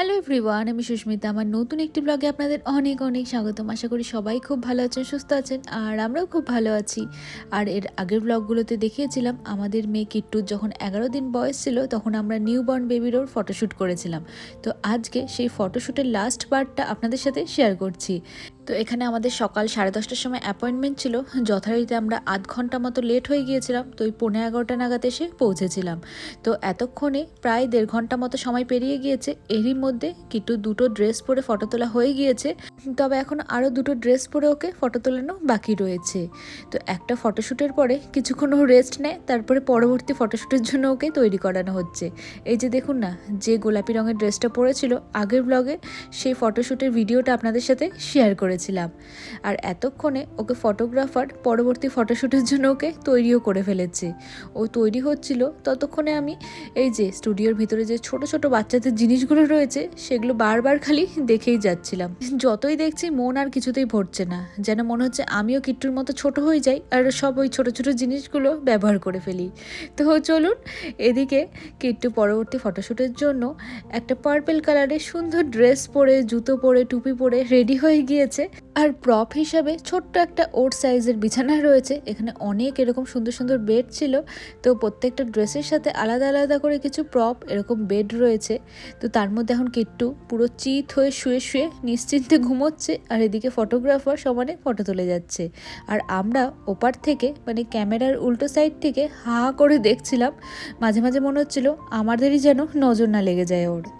Hello everyone আমি সুস্মিতা। আমার নতুন একটি ব্লগে আপনাদের অনেক অনেক স্বাগতম। আশা করি সবাই খুব ভালো আছেন, সুস্থ আছেন, আর আমরাও খুব ভালো আছি। আর এর আগের ব্লগগুলোতে দেখিয়েছিলাম, আমাদের মেয়ে কিট্টুর যখন এগারো দিন বয়স ছিল, তখন আমরা নিউ বর্ন বেবিরও ফটোশ্যুট করেছিলাম। তো আজকে সেই ফটোশ্যুটের লাস্ট পার্টটা আপনাদের সাথে শেয়ার করছি। তো এখানে আমাদের সকাল সাড়ে দশটার সময় অ্যাপয়েন্টমেন্ট ছিল। যথারীতি আমরা আধ ঘণ্টা মতো লেট হয়ে গিয়েছিলাম, তো ওই পনেরো এগারোটা নাগাদ এসে পৌঁছেছিলাম। তো এতক্ষণে প্রায় দেড় ঘণ্টা মতো সময় পেরিয়ে গিয়েছে। এরই মধ্যে কিট্টু দুটো ড্রেস পরে ফটো তোলা হয়ে গিয়েছে। তবে এখন আরও দুটো ড্রেস পরে ওকে ফটো তোলানো বাকি রয়েছে। তো একটা ফটোশ্যুটের পরে কিছুক্ষণ রেস্ট নেয়, তারপরে পরবর্তী ফটোশ্যুটের জন্য ওকে তৈরি করানো হচ্ছে। এই যে দেখুন না, যে গোলাপি রঙের ড্রেসটা পরেছিল, আগের ব্লগে সেই ফটোশ্যুটের ভিডিওটা আপনাদের সাথে শেয়ার করেছিলাম। আর এতক্ষণে ওকে ফটোগ্রাফার পরবর্তী ফটোশ্যুটের জন্য ওকে তৈরিও করে ফেলেছে। ও তৈরি হচ্ছিল ততক্ষণে আমি এই যে স্টুডিওর ভিতরে যে ছোট ছোট বাচ্চাদের জিনিসগুলো রয়েছে, সেগুলো বারবার খালি দেখেই যাচ্ছিলাম। যতই দেখছি মন আর কিছুতেই ভরছে না, যেন মনে হচ্ছে আমিও কিট্টুর মতো ছোট হয়ে যাই আর সব ওই ছোট ছোট জিনিসগুলো ব্যবহার করে ফেলি। তো চলুন এদিকে কিট্টু পরবর্তী ফটোশ্যুটের জন্য একটা পার্পেল কালারের সুন্দর ড্রেস পরে, জুতো পরে, টুপি পরে রেডি হয়ে গিয়েছে। আর প্রপ হিসাবে ছোট্ট একটা ওট সাইজের বিছানা রয়েছে। এখানে অনেক এরকম সুন্দর সুন্দর বেড ছিল। তো প্রত্যেকটা ড্রেসের সাথে আলাদা আলাদা করে কিছু প্রপ এরকম বেড রয়েছে। তো তার মধ্যে এখন কিট্টু পুরো চিত হয়ে শুয়ে শুয়ে নিশ্চিন্তে ঘুমোচ্ছে আর এদিকে ফটোগ্রাফার সমানে ফটো তুলে যাচ্ছে। আর আমরা ওপার থেকে মানে ক্যামেরার উল্টো সাইড থেকে হা করে দেখছিলাম। মাঝে মাঝে মনে হচ্ছিল আমাদেরই যেন নজর না লেগে যায় ওর।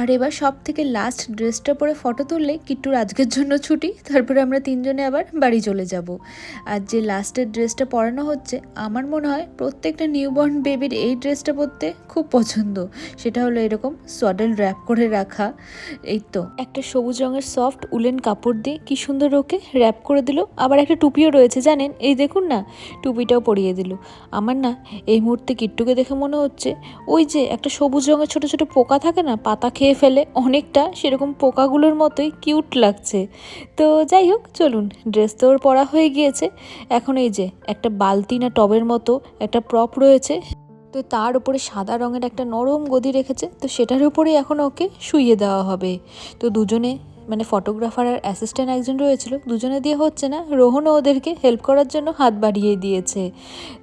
আর এবার সব থেকে লাস্ট ড্রেসটা পরে ফটো তুললে কিট্টুর আজকের জন্য ছুটি, তারপরে আমরা তিনজনে আবার বাড়ি চলে যাব। আর যে লাস্টের ড্রেসটা পরানো হচ্ছে, আমার মনে হয় প্রত্যেকটা নিউবর্ন বেবির এই ড্রেসটা পরতে খুব পছন্দ। সেটা হলো এরকম সডেল র্যাপ করে রাখা। এই তো, একটা সবুজ রঙের সফট উলেন কাপড় দিয়ে কি সুন্দর ওকে র্যাপ করে দিল। আবার একটা টুপিও রয়েছে, জানেন? এই দেখুন না, টুপিটাও পরিয়ে দিল। আমার না এই মুহূর্তে কিট্টুকে দেখে মনে হচ্ছে, ওই যে একটা সবুজ রঙের ছোট ছোট পোকা থাকে না, পাতা খেয়ে ফেলে। অনেকটা সেরকম পোকাগুলোর মতোই কিউট লাগছে। তো যাই হোক, চলুন। ড্রেস তো ওর পরা হয়ে গিয়েছে। এখন এই যে, একটা বালতি না টবের মতো একটা প্রপ রয়েছে। তো তার উপরে সাদা রঙের একটা নরম গদি রেখেছে। তো সেটার উপরেই এখন ওকে শুইয়ে দেওয়া হবে। তো দুজনে মানে ফটোগ্রাফার আর অ্যাসিস্ট্যান্ট একজন রয়েছিল, দুজনে দিয়ে হচ্ছে না, রোহনও ওদেরকে হেল্প করার জন্য হাত বাড়িয়ে দিয়েছে।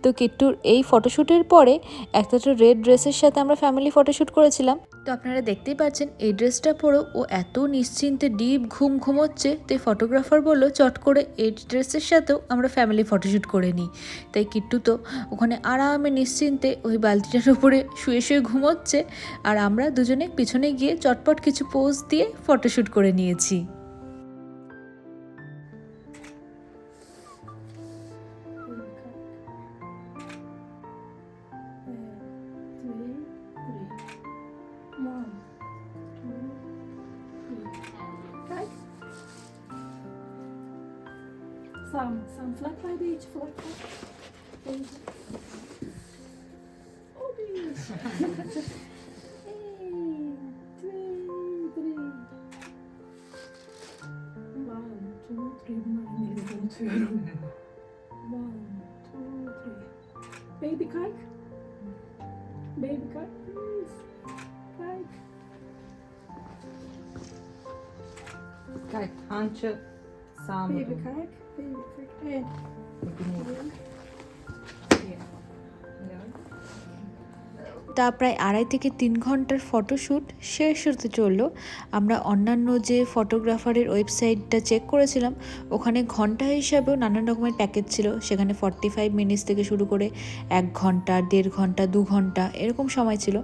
তো কিট্টুর এই ফটোশ্যুটের পরে একটা তো রেড ড্রেসের সাথে আমরা ফ্যামিলি ফটোশ্যুট করেছিলাম। তো আপনারা দেখতেই পাচ্ছেন, এই ড্রেসটা পরেও ও এত নিশ্চিন্তে ডিপ ঘুম ঘুমোচ্ছে, তো ফটোগ্রাফার বলল, চট করে এই ড্রেসের সাথেও আমরা ফ্যামিলি ফটোশ্যুট করে নিই। তাই কিট্টু তো ওখানে আরামে নিশ্চিন্তে ওই বালতিটার উপরে শুয়ে শুয়ে ঘুমোচ্ছে, আর আমরা দুজনে পিছনে গিয়ে চটপট কিছু পোজ দিয়ে ফটোশ্যুট করে নিয়েছি। Some, some flat by beach, flat by beach. Oh, beach. Eight, three, three. One, two, three. One, two, three. Baby kike. Baby kike, please. Kike. Kijk, handje samen. Baby kike. Baby, curtain. তা প্রায় আড়াই থেকে তিন ঘণ্টার photoshoot শেষ হতে চলল। আমরা অন্যান্য যে ফটোগ্রাফারের ওয়েবসাইটটা চেক করেছিলাম, ওখানে ঘণ্টা হিসাবেও নানান রকমের প্যাকেজ ছিল। সেখানে ফর্টি ফাইভ মিনিটস থেকে শুরু করে এক ঘণ্টা, দেড় ঘণ্টা, দু ঘণ্টা এরকম সময় ছিল।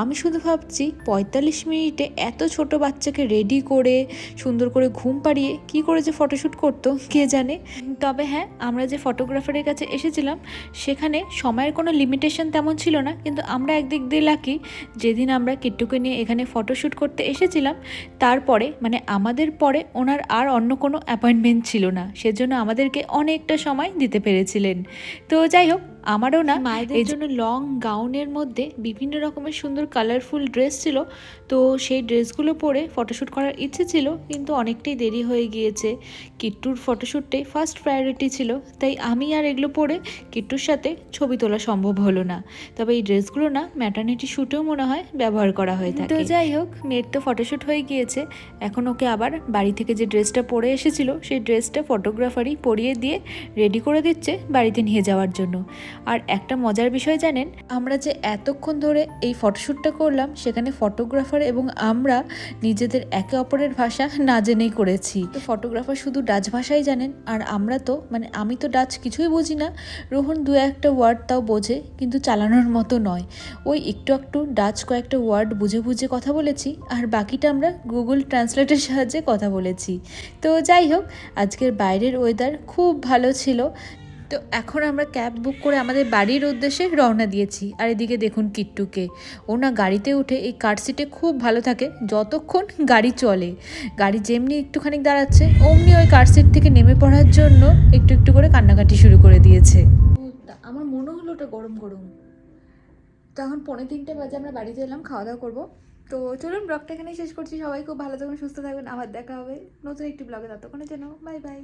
আমি শুধু ভাবছি, পঁয়তাল্লিশ মিনিটে এত ছোট বাচ্চাকে রেডি করে, সুন্দর করে ঘুম পাড়িয়ে কি করে যে ফটোশ্যুট করতো, কে জানে? তবে হ্যাঁ আমরা যে ফটোগ্রাফারের কাছে এসেছিলাম, সেখানে সময়ের কোনো লিমিটেশন তেমন ছিল না। কিন্তু আমরা একদিক দিয়ে লাকি, যেদিন আমরা কিট্টুকে নিয়ে এখানে ফটোশ্যুট করতে এসেছিলাম, তারপরে মানে আমাদের পরে ওনার আর অন্য কোনো অ্যাপয়েন্টমেন্ট ছিল না। সেজন্য আমাদেরকে অনেকটা সময় দিতে পেরেছিলেন। তো যাই হোক আমারও না মায়েদের জন্য লং গাউনের মধ্যে বিভিন্ন রকমের সুন্দর কালারফুল ড্রেস ছিল। তো সেই ড্রেসগুলো পরে ফটোশ্যুট করার ইচ্ছে ছিল কিন্তু অনেকটাই দেরি হয়ে গিয়েছে। কিট্টুর ফটোশ্যুটটাই ফার্স্ট প্রায়োরিটি ছিল তাই আমি আর এগুলো পরে কিট্টুর সাথে ছবি তোলা সম্ভব হলো না। তবে এই ড্রেসগুলো না ম্যাটার্নিটি শ্যুটেও মনে হয় ব্যবহার করা হয়ে থাকে। তো যাই হোক মেয়ের তো ফটোশ্যুট হয়ে গিয়েছে। এখন ওকে আবার বাড়ি থেকে যে ড্রেসটা পরে এসেছিল সেই ড্রেসটা ফটোগ্রাফারই পরিয়ে দিয়ে রেডি করে দিচ্ছে বাড়িতে নিয়ে যাওয়ার জন্য। আর একটা মজার বিষয় জানেন? আমরা যে এতক্ষণ ধরে এই ফটোশ্যুটটা করলাম, সেখানে ফটোগ্রাফার এবং আমরা নিজেদের একে অপরের ভাষা না জেনেই করেছি। ফটোগ্রাফার শুধু ডাচ ভাষাই জানেন, আর আমরা তো মানে আমি তো ডাচ কিছুই বুঝি না। রোহন দু একটা ওয়ার্ড তাও বোঝে, কিন্তু চালানোর মতো নয়। ওই একটু একটু ডাচ কয়েকটা ওয়ার্ড বুঝে বুঝে কথা বলেছি, আর বাকিটা আমরা গুগল ট্রান্সলেটের সাহায্যে কথা বলেছি। তো যাই হোক, আজকের বাইরের ওয়েদার খুব ভালো ছিল। তো এখন আমরা ক্যাব বুক করে আমাদের বাড়ির উদ্দেশ্যে রওনা দিয়েছি। আর এদিকে দেখুন কিট্টুকে। ও না গাড়িতে উঠে এই কার সিটে খুব ভালো থাকে, যতক্ষণ গাড়ি চলে। গাড়ি যেমনি একটুখানি দাঁড়াচ্ছে, অমনি ওই কার সিট থেকে নেমে পড়ার জন্য একটু একটু করে কান্নাকাটি শুরু করে দিয়েছে। আমার মনে হলো ওটা গরম গরম। তো এখন পনেরো তিনটে বাজে আমরা বাড়িতে এলাম খাওয়া দাওয়া করব। তো চলুন ব্লগটা এখানেই শেষ করছি। সবাই খুব ভালো থাকবেন সুস্থ থাকবেন আবার দেখা হবে নতুন একটি ব্লগে। ততক্ষণের জন্য বাই বাই।